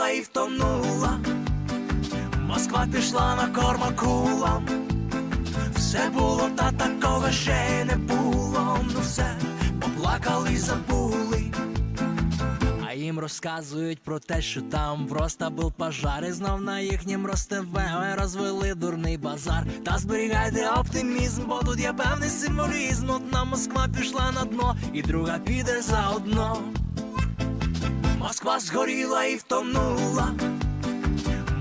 згоріла і втонула. Москва пішла на кормакулам. Все було, та такого ще не було. Ну все, поплакали, забули. А їм розказують про те, що там просто був пожар, і знов на їхнім ростеве розвели дурний базар. Та зберігайте оптимізм, бо тут є певний символізм. Одна Москва пішла на дно, і друга піде заодно. Москва згоріла і втонула.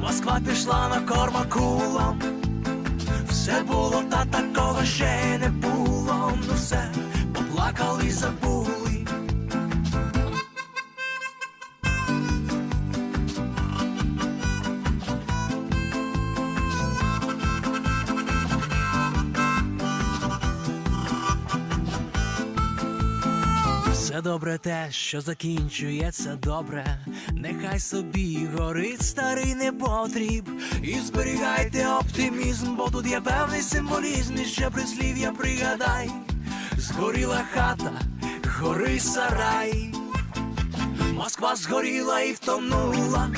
Москва пішла на кормакулам. Все було, та такого ще не було. Ну все, поплакали, забули. Добре те, що закінчується добре, нехай собі горить старий непотріб. І зберігайте оптимізм, бо тут є певний символізм, і ще прислів'я пригадай. Згоріла хата, гори сарай. Москва згоріла і втонула.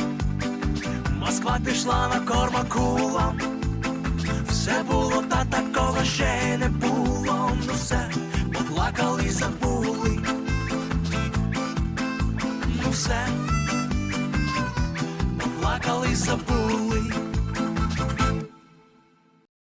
Москва пішла на кормакулам. Все було, та такого ще не було. Ну все, поплакали, забули. Ну все, поплакали, забули.